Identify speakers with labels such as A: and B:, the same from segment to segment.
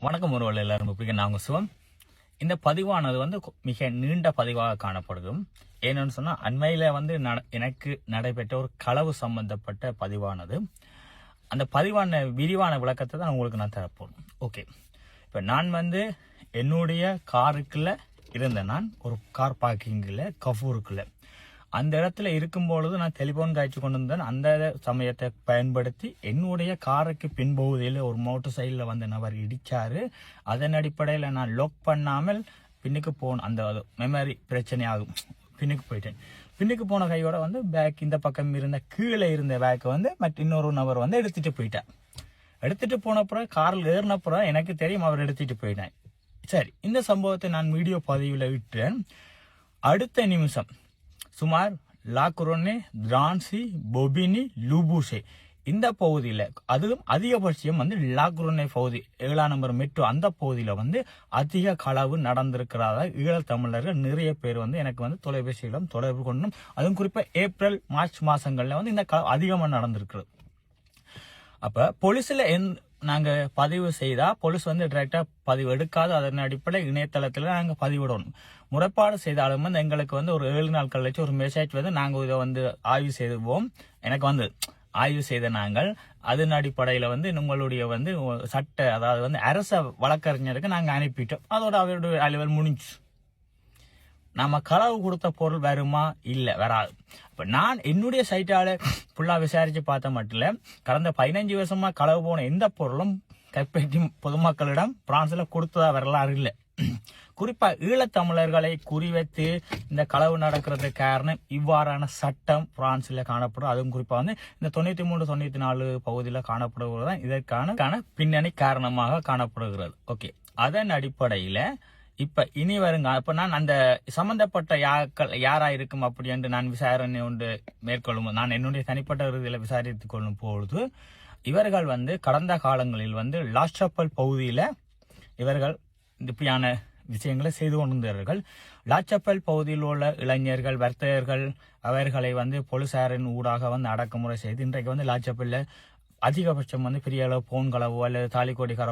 A: வணக்கம் ஒருவள் எல்லாரும் எப்படி நாங்கள் சிவம். இந்த பதிவானது வந்து மிக நீண்ட பதிவாக காணப்படுதும். ஏன்னு சொன்னால் அண்மையில் வந்து நட- எனக்கு நடைபெற்ற ஒரு களவு சம்பந்தப்பட்ட பதிவானது. அந்த பதிவான விரிவான விளக்கத்தை தான் உங்களுக்கு நான் தரப்போம். ஓகே. இப்போ நான் வந்து என்னுடைய காருக்குள்ளே இருந்த நான் ஒரு கார் பார்க்கிங்கில் கஃபூருக்குள்ளே. அந்த இடத்துல இருக்கும் பொழுது நான் டெலிபோன் காய்ச்சி கொண்டு வந்தேன் அந்த சமயத்தை பயன்படுத்தி என்னுடைய காருக்கு பின்பகுதியில் ஒரு மோட்டர் சைடில் வந்த நபர் இடித்தார் அதன் அடிப்படையில் நான் லோக் பண்ணாமல் பின்னுக்கு போன அந்த மெமரி பிரச்சனை ஆகும். பின்னுக்கு போயிட்டேன். பின்னுக்கு போன கையோட வந்து பேக் இந்த பக்கம் இருந்த கீழே இருந்த பேக்கை வந்து மற்ற இன்னொரு நபர் வந்து எடுத்துட்டு போயிட்டேன் எடுத்துட்டு போனப்புறம் காரில் ஏறினப்புறம் எனக்கு தெரியும் அவர் எடுத்துட்டு போயிட்டேன் சரி இந்த சம்பவத்தை நான் வீடியோ பதிவில் விட்டேன் அடுத்த நிமிஷம். சுமார் லாக்குரோனே திரான்சி பொபினி லுபூசே. இந்த பகுதியில் அதுவும் அதிகபட்சம் வந்து லாக்ரோனே பகுதி ஏழாம் நம்பர் மெட்ரோ அந்த பகுதியில் வந்து அதிக களவு நடந்திருக்கிறதா ஈழத்தமிழர்கள் நிறைய பேர் வந்து எனக்கு வந்து தொலைபேசியிலும் தொடர்பு கொண்டும். அதுவும் குறிப்பாக ஏப்ரல் மார்ச் மாதங்களில் வந்து இந்த களவு அதிகமாக நடந்திருக்கிறது. அப்போ போலீஸில் எந் நாங்கள் பதிவு செய்தால் போலீஸ் வந்து டைரெக்டாக பதிவு எடுக்காது. அதன் அடிப்படை இணையதளத்தில் நாங்கள் பதிவிடணும். முறைப்பாடு செய்தாலும் வந்து எங்களுக்கு வந்து ஒரு ஏழு நாள் கழிச்சு ஒரு மெசேஜ் வந்து நாங்கள் இதை வந்து ஆய்வு செய்துவோம். எனக்கு வந்து ஆய்வு செய்த நாங்கள் அதன் அடிப்படையில் வந்து உங்களுடைய வந்து சட்ட அதாவது வந்து அரச வழக்கறிஞருக்கு நாங்கள் அனுப்பிட்டோம். அதோட அவருடைய அலுவல் முடிஞ்சு நம்ம களவு கொடுத்த பொருள் வருமா? இல்லை வராது. இப்போ நான் என்னுடைய சைட்டால் ஃபுல்லாக விசாரித்து பார்த்த மட்டும் இல்லை கடந்த பதினஞ்சு வருஷமாக களவு போன எந்த பொருளும் கைப்பற்றி பொதுமக்களிடம் பிரான்ஸில் கொடுத்ததா வரலாறு இல்லை. குறிப்பாக ஈழத்தமிழர்களை குறிவைத்து இந்த களவு நடக்கிறதுக்கு காரணம் இவ்வாறான சட்டம் பிரான்ஸில் காணப்படும். அதுவும் குறிப்பாக வந்து இந்த தொண்ணூற்றி மூணு தொண்ணூற்றி நாலு பகுதியில் காணப்படுவது தான் இதற்கான பின்னணி காரணமாக காணப்படுகிறது. ஓகே. அதன் அடிப்படையில் இப்ப இனி வருங்க. அப்போ நான் அந்த சம்பந்தப்பட்ட யாக்கள் யாரா இருக்கும் அப்படி என்று நான் விசாரணை ஒன்று மேற்கொள்ளும் நான் என்னுடைய தனிப்பட்ட இதில் விசாரித்து கொள்ளும் பொழுது இவர்கள் வந்து கடந்த காலங்களில் வந்து லாஸ்டப்பல் பகுதியில் இவர்கள் இப்படியான விஷயங்களை செய்து கொண்டிருந்தார்கள். லாச்சப்பல் பகுதியில் உள்ள இளைஞர்கள் வர்த்தகர்கள் அவர்களை வந்து போலீசாரின் ஊடாக வந்து அடக்குமுறை செய்து இன்றைக்கு வந்து லாச்சப்பல்ல அதிகபட்சம் வந்து பெரிய அளவு போன் களவோ அல்லது தாலிக்கோடி கர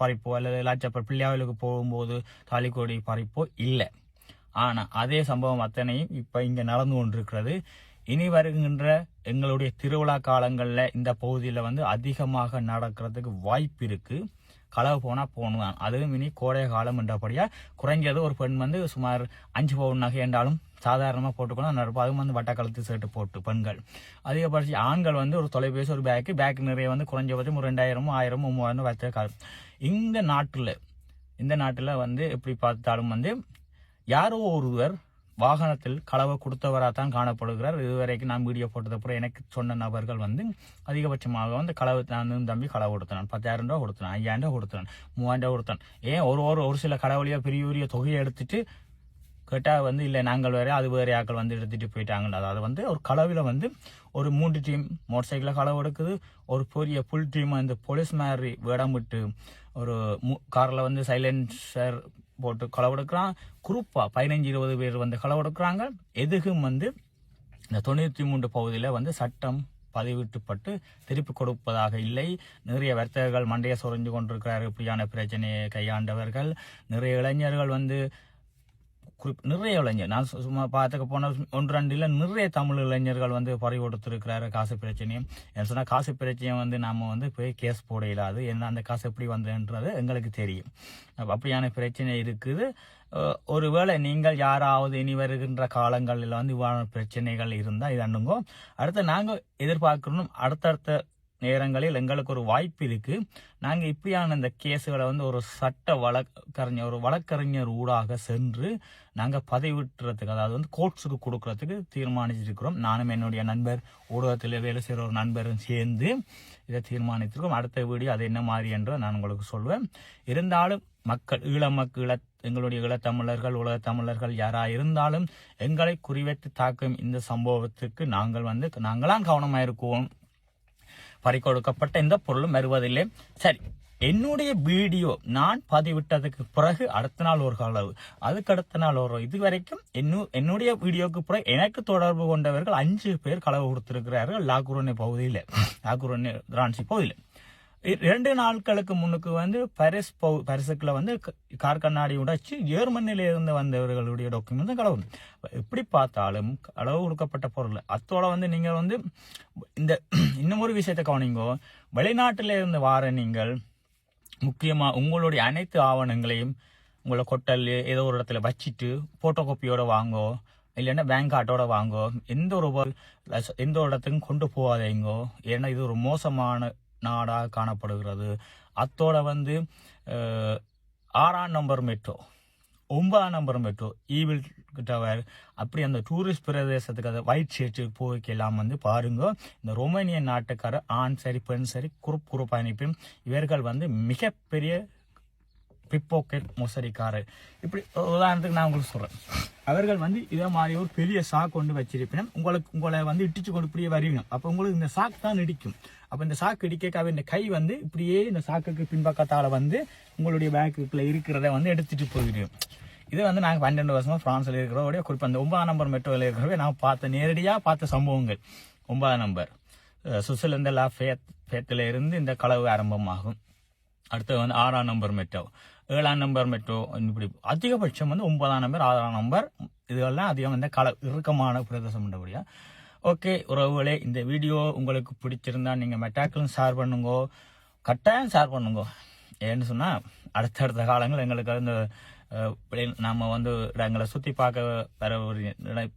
A: பறிப்போ அல்லது லாச்சப்பல் பிள்ளையாவிலுக்கு போகும்போது தாலிக்கோடி பறிப்போ இல்லை. ஆனால் அதே சம்பவம் அத்தனையும் இப்போ இங்கே நடந்து கொண்டிருக்கிறது. இனி வருகின்ற எங்களுடைய திருவிழா காலங்களில் இந்த பகுதியில் வந்து அதிகமாக நடக்கிறதுக்கு வாய்ப்பு இருக்குது களவு போனால் போகணும். அதுவும் இனி கோடை காலம் என்றபடியாக குறைஞ்சது ஒரு பெண் வந்து சுமார் அஞ்சு பவுன் நகை என்றாலும் சாதாரணமாக போட்டுக்கணும் நடப்பு அதுவும் வந்து வட்டக்கழுத்து சேட்டு போட்டு பெண்கள். அதிகபட்சம் ஆண்கள் வந்து ஒரு தொலைபேசி ஒரு பேக்கு பேக் நிறைய வந்து குறைஞ்சபட்சம் ஒரு ரெண்டாயிரமும் ஆயிரமும் மூவாயிரம் வச்ச காலம். இந்த நாட்டில் இந்த நாட்டில் வந்து எப்படி பார்த்தாலும் வந்து யாரோ ஒருவர் வாகனத்தில் களவை கொடுத்தவராக தான் காணப்படுகிறார். இதுவரைக்கும் நான் வீடியோ போட்டதப்புறம் எனக்கு சொன்ன நபர்கள் வந்து அதிகபட்சமாக வந்து களவு நான் தம்பி களவு கொடுத்தான் பத்தாயிரம் ரூபா கொடுத்தான் ஐயாயிரம் ரூபா கொடுத்தான் மூவாயிரம் ரூபா கொடுத்தான் ஏன் ஒரு ஒரு ஒரு சில கடவுளையோ பெரிய பெரிய தொகையை எடுத்துட்டு கேட்டால் வந்து இல்லை நாங்கள் வேற அது வேறு ஆக்கள் வந்து எடுத்துட்டு போயிட்டாங்க அதாவது வந்து ஒரு களவில் வந்து ஒரு மூன்று டீம் மோட்டர் சைக்கிளில் களவு எடுக்குது. ஒரு பெரிய புல் டீம் அந்த போலீஸ் மாதிரி வேடம் விட்டு ஒரு மு காரில் வந்து சைலன்சர் போட்டு களவெடுக்கிறான். குரூப்பாக பதினஞ்சு இருபது பேர் வந்து களவெடுக்கிறாங்க. எதுக்கும் வந்து இந்த தொண்ணூற்றி மூன்று பகுதியில் வந்து சட்டம் பதிவிட்டுப்பட்டு திருப்பி கொடுப்பதாக இல்லை. நிறைய வர்த்தகர்கள் மண்டையை சொரிஞ்சு கொண்டிருக்கிறார் இப்படியான பிரச்சனையை கையாண்டவர்கள். நிறைய இளைஞர்கள் வந்து குறிப் நிறைய இளைஞர். நான் சும்மா பார்த்துக்க போன ஒன்று ரெண்டில் நிறைய தமிழ் இளைஞர்கள் வந்து பறி கொடுத்துருக்கிறாரு காசு பிரச்சனையும். என்ன சொன்னால் காசு பிரச்சனையை வந்து நாம் வந்து போய் கேஸ் போட இயலாது. என்ன அந்த காசு எப்படி வந்ததுன்றது எங்களுக்கு தெரியும். அப்படியான பிரச்சனை இருக்குது. ஒருவேளை நீங்கள் யாராவது இனி வருகின்ற காலங்களில் வந்து இவ்வாறான பிரச்சனைகள் இருந்தால் இது அண்ணுங்கோ அடுத்து நாங்கள் எதிர்பார்க்கணும் அடுத்தடுத்த நேரங்களில் எங்களுக்கு ஒரு வாய்ப்பு இருக்கு. நாங்க இப்படியான இந்த கேஸுகளை வந்து ஒரு சட்ட வழக்கறிஞர் ஒரு வழக்கறிஞர் ஊடாக சென்று நாங்க பதவிட்டுறதுக்கு அதாவது வந்து கோர்ட்ஸுக்கு கொடுக்கறதுக்கு தீர்மானிச்சிருக்கிறோம். நானும் என்னுடைய நண்பர் ஊடகத்தில் வேலை செய்கிற ஒரு நண்பரும் சேர்ந்து இதை தீர்மானித்திருக்கோம். அடுத்த வீடியோ அது என்ன மாதிரி என்று நான் உங்களுக்கு சொல்வேன். இருந்தாலும் மக்கள் ஈழ மக்கள் எங்களுடைய ஈழத்தமிழர்கள் உலக தமிழர்கள் யாரா இருந்தாலும் எங்களை குறிவைத்து தாக்கும் இந்த சம்பவத்துக்கு நாங்கள் வந்து நாங்களாம் கவனமாக இருக்குவோம் பறிக்கொடுக்கப்பட்ட எந்த பொருளும் வருவதில்லை. சரி என்னுடைய வீடியோ நான் பதிவிட்டதுக்கு பிறகு அடுத்த நாள் ஒரு அளவு அதுக்கு அடுத்த நாள் ஒரு இது வரைக்கும் என்னு என்னுடைய வீடியோக்கு பிறகு எனக்கு தொடர்பு கொண்டவர்கள் அஞ்சு பேர் களவு கொடுத்திருக்கிறார்கள். லாகுரோனி பகுதியில். லாகுரோனி ரான்சி பகுதியில். ரெண்டு நாட்களுக்கு முன்னுக்கு வந்து பரிஸ் போ பரிசுக்களை வந்து க- கார் கண்ணாடி உடைச்சு ஜெர்மனில இருந்து வந்தவர்களுடைய டாக்குமெண்ட் தான் களவு எப்படி பார்த்தாலும் களவு கொடுக்கப்பட்ட பொருள். அத்தோட வந்து நீங்கள் வந்து இந்த இன்னும் ஒரு விஷயத்தை கவனிங்கோ. வெளிநாட்டில இருந்து வார நீங்கள் முக்கியமாக உங்களுடைய அனைத்து ஆவணங்களையும் உங்களை கொட்டல் ஏதோ ஒரு இடத்துல வச்சுட்டு போட்டோ காப்பியோட வாங்கோ இல்லைன்னா பேங்க் கார்டோட வாங்கோ எந்த ஒரு பொருள் எந்த ஒரு இடத்துக்கும் கொண்டு போகாதீங்கோ. ஏன்னா இது ஒரு மோசமான நாடாக காணப்படுகிறது. அத்தோட வந்து ஆறாம் நம்பர் மெட்ரோ ஒன்பதாம் நம்பர் மெட்ரோ ஈவில் டவர் அப்படி அந்த டூரிஸ்ட் பிரதேசத்துக்கு அதை ஒயிட் ஷர்ட் போய்க்கெல்லாம் வந்து பாருங்க. இந்த ரொமேனிய நாட்டுக்கார ஆண் சரி பெண் சரி குறுப் குரூப் அனுப்பி இவர்கள் வந்து மிகப்பெரிய பிப்போக்கெட் மோசடிக்காரர். இப்படி உதாரணத்துக்கு நான் உங்களுக்கு சொல்கிறேன் அவர்கள் வந்து இதே மாதிரி ஒரு பெரிய சாக் கொண்டு வச்சிருப்பினும் உங்களுக்கு உங்களை வந்து இட்டிச்சு கொண்டு இப்படியே வருவீங்க அப்போ உங்களுக்கு இந்த சாக் தான் இடிக்கும். அப்போ இந்த சாக்கு இடிக்கக்காக இந்த கை வந்து இப்படியே இந்த சாக்குக்கு பின்பக்கத்தால் வந்து உங்களுடைய பேக்குக்குள்ள இருக்கிறத வந்து எடுத்துட்டு போயிடும் இது வந்து நாங்கள் பன்னெண்டு வருஷமாக ஃப்ரான்ஸில் இருக்கிறோடைய குறிப்பாக அந்த ஒன்பதாம் நம்பர் மெட்ரோவில் இருக்கிறவே நான் பார்த்த நேரடியாக பார்த்த சம்பவங்கள். ஒன்பதாம் நம்பர். அஹ் சுவிட்சர்லாந்து லா ஃபேத் ஃபேத்தில் இருந்து இந்த களவு ஆரம்பமாகும். அடுத்து வந்து ஆறாம் நம்பர் மெட்ரோ ஏழாம் நம்பர் மெட்ரோ இப்படி அதிகபட்சம் வந்து ஒன்பதாம் நம்பர் ஆறாம் நம்பர் இதெல்லாம் அதிகம் வந்து கல இறுக்கமான பிரதேசம் உண்டபடியா ஓகே உறவுகளே இந்த வீடியோ உங்களுக்கு பிடிச்சிருந்தா நீங்கள் மெட்டாக்களும் ஷேர் பண்ணுங்க கட்டாயம் ஷேர் பண்ணுங்க. ஏன்னு சொன்னால் அடுத்தடுத்த காலங்கள் எங்களுக்கு இந்த நம்ம வந்து இடங்களை சுற்றி பார்க்க வர ஒரு இடம்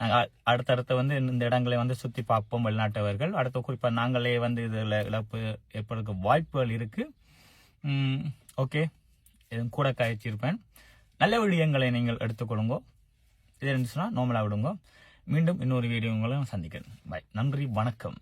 A: நாங்கள் அடுத்தடுத்து வந்து இந்த இடங்களை வந்து சுற்றி பார்ப்போம் வெளிநாட்டவர்கள். அடுத்து குறிப்பாக நாங்களே வந்து இதில் இழப்பு ஏற்படுறதுக்கு வாய்ப்புகள் இருக்குது ஓகே கூட காய்ச்சிருப்பேன் நல்ல விடயங்களை நீங்கள் எடுத்துக்கொள்ளுங்க. இது இருந்துச்சுன்னா நார்மலாக விடுங்க. மீண்டும் இன்னொரு வீடியோ உங்களை சந்திக்கிறேன். பாய் நன்றி வணக்கம்.